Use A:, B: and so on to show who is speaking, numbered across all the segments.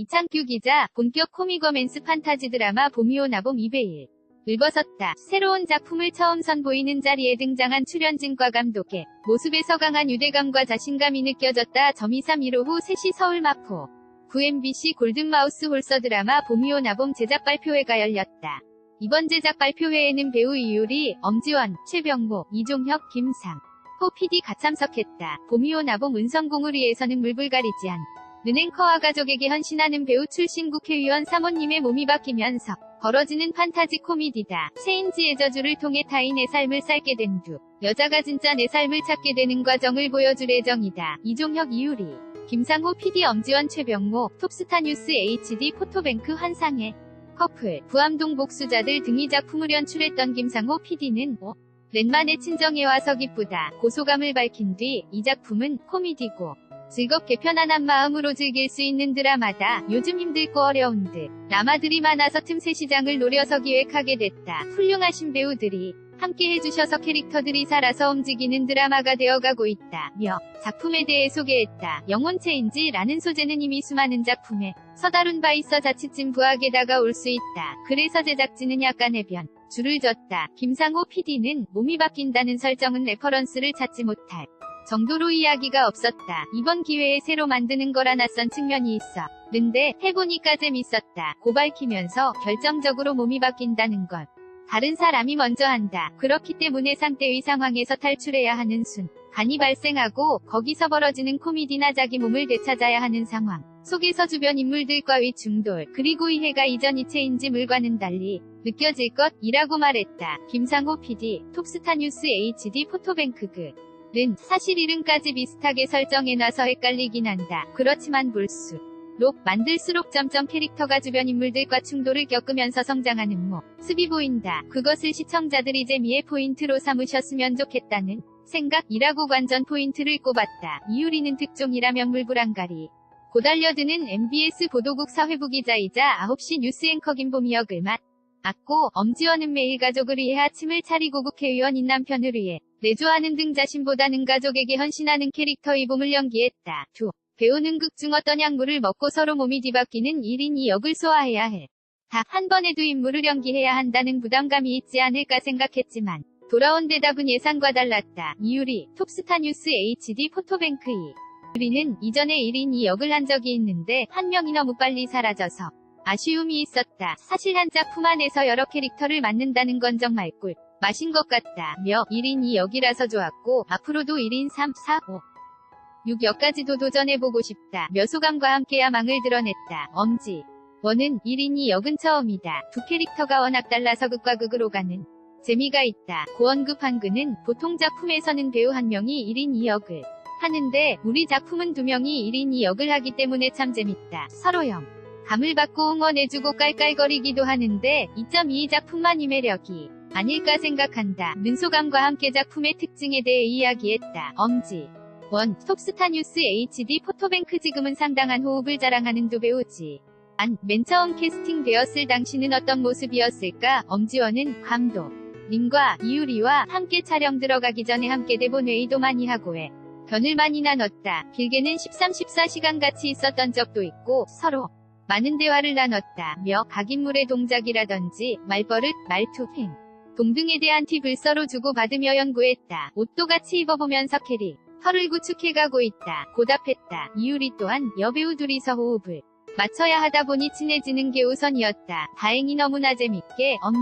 A: 이창규 기자, 본격 코미거맨스 판타지 드라마 봄이오 나봄 2배1. 을벗었다. 새로운 작품을 처음 선보이는 자리에 등장한 출연진과 감독의 모습에서 강한 유대감과 자신감이 느껴졌다. 점이삼 1호 후 3시 서울 마포. 9MBC 골든마우스 홀서 드라마 봄이오 나봄 제작 발표회가 열렸다. 이번 제작 발표회에는 배우 이유리, 엄지원, 최병모, 이종혁, 김상, 호 PD 가 참석했다. 봄이오 나봄 은성공우리에서는 물불 가리지 않. 은행커와 가족에게 헌신하는 배우 출신 국회의원 사모님의 몸이 바뀌면서 벌어지는 판타지 코미디다. 체인지의 저주를 통해 타인의 삶을 살게 된 두 여자가 진짜 내 삶을 찾게 되는 과정을 보여줄 예정이다. 이종혁 이유리 김상호 PD 엄지원 최병모 톱스타 뉴스 HD 포토뱅크 환상의 커플 부암동 복수자들 등이 작품을 연출했던 김상호 PD는 어? 랜만의 친정에 와서 기쁘다. 고소감을 밝힌 뒤 이 작품은 코미디고 즐겁게 편안한 마음으로 즐길 수 있는 드라마다. 요즘 힘들고 어려운 듯 라마들이 많아서 틈새 시장을 노려서 기획하게 됐다. 훌륭하신 배우들이 함께 해주셔서 캐릭터들이 살아서 움직이는 드라마가 되어가고 있다. 며 작품에 대해 소개했다. 영혼체인지라는 소재는 이미 수많은 작품에 서다룬 바 있어 자칫 진부하게 다가 올 수 있다. 그래서 제작진은 약간 해변 줄을 졌다. 김상호 PD는 몸이 바뀐다는 설정은 레퍼런스를 찾지 못할 정도로 이야기가 없었다. 이번 기회에 새로 만드는 거라 낯선 측면이 있어. 는데 해보니까 재밌었다. 고 밝히면서 결정적으로 몸이 바뀐다는 것. 다른 사람이 먼저 한다. 그렇기 때문에 상대의 상황에서 탈출해야 하는 순. 간이 발생하고 거기서 벌어지는 코미디나 자기 몸을 되찾아야 하는 상황. 속에서 주변 인물들과의 충돌 그리고 이해가 이전 이체인지 물과는 달리 느껴질 것이라고 말했다. 김상호 PD 톱스타 뉴스 HD 포토뱅크 그. 는 사실 이름까지 비슷하게 설정해놔서 헷갈리긴 한다. 그렇지만 볼수 록 만들수록 점점 캐릭터가 주변 인물들과 충돌을 겪으면서 성장하는 모습이 보인다. 그것을 시청자들이 재미의 포인트로 삼으셨으면 좋겠다는 생각이라고 관전 포인트를 꼽았다. 이유리는 특종이라 명물불안가리. 고달려드는 MBS 보도국 사회부기자이자 9시 뉴스 앵커 김보미 역을 맡았고 엄지원은 매일 가족을 위해 아침을 차리고 국회의원인 남편을 위해 내조하는 등 자신보다는 가족에게 헌신하는 캐릭터의 봄을 연기했다. 두 배우는 극 중 어떤 약물을 먹고 서로 몸이 뒤바뀌는 1인 2역을 소화해야 해. 다 한 번에 두 인물을 연기해야 한다는 부담감이 있지 않을까 생각했지만 돌아온 대답은 예상과 달랐다. 이유리 톱스타 뉴스 HD 포토뱅크 2 우리는 이전에 1인 2역을 한 적이 있는데 한 명이 너무 빨리 사라져서 아쉬움이 있었다. 사실 한 작품 안에서 여러 캐릭터를 맡는다는 건 정말 꿀. 마신 것 같다. 며 1인 2역이라서 좋았고 앞으로도 1인 3, 4, 5, 6역까지도 도전해보고 싶다. 며 소감과 함께 야망을 드러냈다. 엄지 원은 1인 2역은 처음이다. 두 캐릭터가 워낙 달라서 극과 극으로 가는 재미가 있다. 고원급 한근은 보통 작품에서는 배우 한 명이 1인 2역을 하는데 우리 작품은 두 명이 1인 2역을 하기 때문에 참 재밌다. 서로형 감을 받고 응원해주고 깔깔거리기도 하는데 2.2 작품만이 매력이 아닐까 생각한다. 눈소감과 함께 작품의 특징에 대해 이야기했다. 엄지 원 톱스타 뉴스 HD 포토뱅크 지금은 상당한 호흡을 자랑하는 두 배우지. 안, 맨 처음 캐스팅 되었을 당시는 어떤 모습이었을까? 엄지원은 감독 님과 이유리와 함께 촬영 들어가기 전에 함께 대본 회의도 많이 하고 해. 변을 많이 나눴다. 길게는 13, 14시간 같이 있었던 적도 있고 서로 많은 대화를 나눴다. 며 각인물의 동작이라든지 말버릇, 말투, 행 동등에 대한 팁을 서로 주고받으며 연구했다. 옷도 같이 입어보면서 캐리 털을 구축해가고 있다. 고답했다. 이유리 또한 여배우 둘이서 호흡을 맞춰야 하다 보니 친해지는 게 우선이었다. 다행히 너무나 재밌게 엄지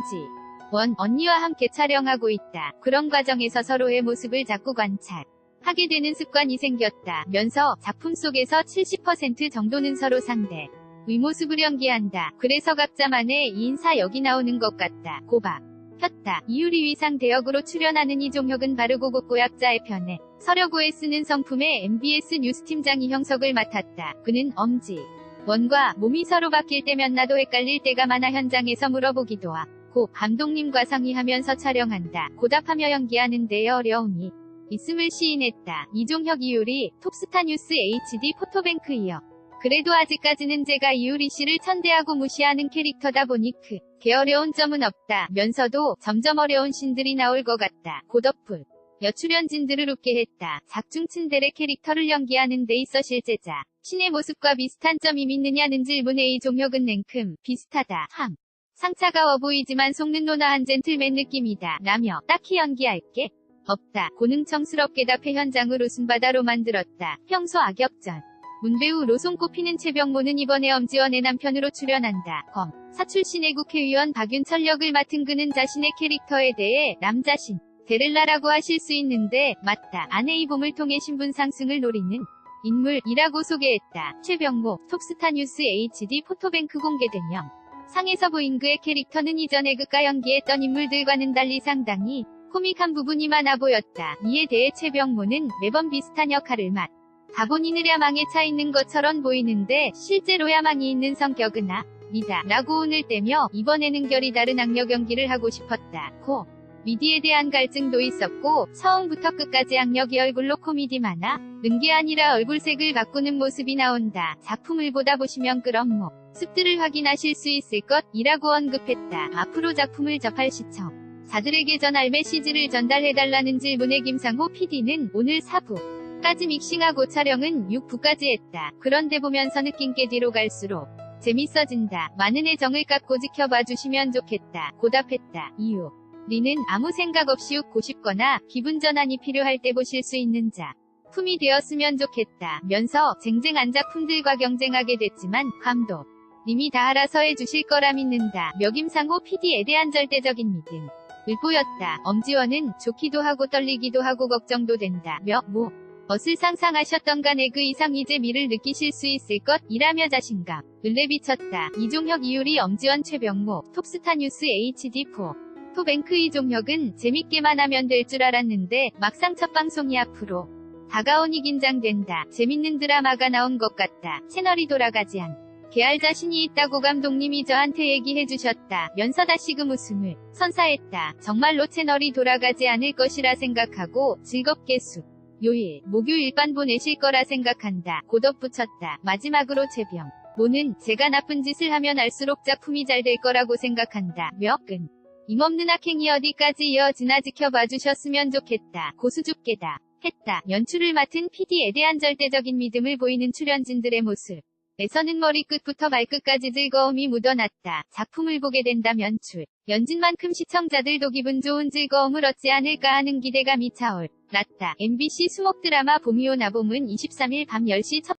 A: 원 언니와 함께 촬영하고 있다. 그런 과정에서 서로의 모습을 자꾸 관찰. 하게 되는 습관이 생겼다. 면서 작품 속에서 70% 정도는 서로 상대 윗모습을 연기한다. 그래서 각자만의 인사 여기 나오는 것 같다. 고박. 폈다. 이유리 위상 대역으로 출연하는 이종혁은 바르고 곱고 약자의 편에 서려고에 쓰는 성품의 MBS 뉴스팀장 이 형석을 맡았다. 그는 엄지 원과 몸이 서로 바뀔 때면 나도 헷갈릴 때가 많아 현장에서 물어보기도 하고 감독님과 상의하면서 촬영한다. 고답하며 연기하는 데에 어려움이 있음을 시인했다. 이종혁 이유리 톱스타 뉴스 HD 포토뱅크 이어 그래도 아직까지는 제가 이유리 씨를 천대하고 무시하는 캐릭터다 보니 크. 게 어려운 점은 없다. 면서도 점점 어려운 신들이 나올 것 같다. 고덕풀. 여출연진들을 웃게 했다. 작중 츤데레 캐릭터를 연기하는 데 있어 실제자. 신의 모습과 비슷한 점이 있느냐는 질문에 이 종혁은 냉큼 비슷하다. 함. 상차가워 보이지만 속는 노나한 젠틀맨 느낌이다. 라며 딱히 연기할 게 없다. 고능청스럽게 답해 현장을 웃음바다로 만들었다. 평소 악역전. 문배우 로손 꼽히는 최병모는 이번에 엄지원의 남편으로 출연한다. 검. 사 출신의 국회의원 박윤철 역을 맡은 그는 자신의 캐릭터에 대해 남자신. 데를라라고 하실 수 있는데 맞다. 아내의 봄을 통해 신분 상승을 노리는 인물이라고 소개했다. 최병모, 톱스타 뉴스 HD 포토뱅크 공개된 영. 상에서 보인 그의 캐릭터는 이전에 극가 연기했던 인물들과는 달리 상당히 코믹한 부분이 많아 보였다. 이에 대해 최병모는 매번 비슷한 역할을 맡. 다본인을 야 망에 차 있는 것처럼 보이는데 실제로 야 망이 있는 성격은 아 니다. 라고 운을 떼며 이번에는 결이 다른 악력 연기를 하고 싶었다. 고. 미디에 대한 갈증도 있었고 처음부터 끝까지 악력이 얼굴로 코미디 많아 는게 아니라 얼굴색을 바꾸는 모습이 나온다. 작품을 보다 보시면 그런 뭐 습들을 확인하실 수 있을 것이라고 언급했다. 앞으로 작품을 접할 시청 자들에게 전할 메시지를 전달해달라는 질문에 김상호 PD는 오늘 4부 까지 믹싱하고 촬영은 6부까지 했다. 그런데 보면서 느낀 게 뒤로 갈수록 재밌어진다. 많은 애정을 갖고 지켜봐 주시면 좋겠다. 고답했다. 이유. 리는 아무 생각 없이 웃고 싶거나 기분 전환이 필요할 때 보실 수 있는 자. 품이 되었으면 좋겠다. 면서 쟁쟁한 작품들과 경쟁하게 됐지만 감독. 님이 다 알아서 해주실 거라 믿는다. 묘김상호 PD에 대한 절대적인 믿음. 을 보였다. 엄지원은 좋기도 하고 떨리기도 하고 걱정도 된다. 며, 뭐. 멋을 상상하셨던 간 에 그 이상 이제 미를 느끼실 수 있을 것 이라며 자신감. 을 내비쳤다. 이종혁 이유리 엄지원 최병모. 톱스타 뉴스 HD4. 토뱅크 이종혁은 재밌게만 하면 될 줄 알았는데 막상 첫 방송이 앞으로 다가오니 긴장된다. 재밌는 드라마가 나온 것 같다. 채널이 돌아가지 않. 개할 자신이 있다고 감독님이 저한테 얘기해 주셨다. 면서 다시금 웃음을 선사했다. 정말로 채널이 돌아가지 않을 것이라 생각하고 즐겁게 수. 요일, 목요일 반 보내실 거라 생각한다. 고덧 붙였다. 마지막으로 재병. 모는 제가 나쁜 짓을 하면 알수록 작품이 잘 될 거라고 생각한다. 몇 근. 임없는 악행이 어디까지 이어지나 지켜봐 주셨으면 좋겠다. 고수줍게다. 했다. 연출을 맡은 PD에 대한 절대적인 믿음을 보이는 출연진들의 모습. 에서는 머리끝부터 발끝까지 즐거움이 묻어났다. 작품을 보게 된다면 출. 연진만큼 시청자들도 기분 좋은 즐거움을 얻지 않을까 하는 기대감이 차올. 났다. MBC 수목 드라마 봄이오 나 봄은 23일 밤 10시 첫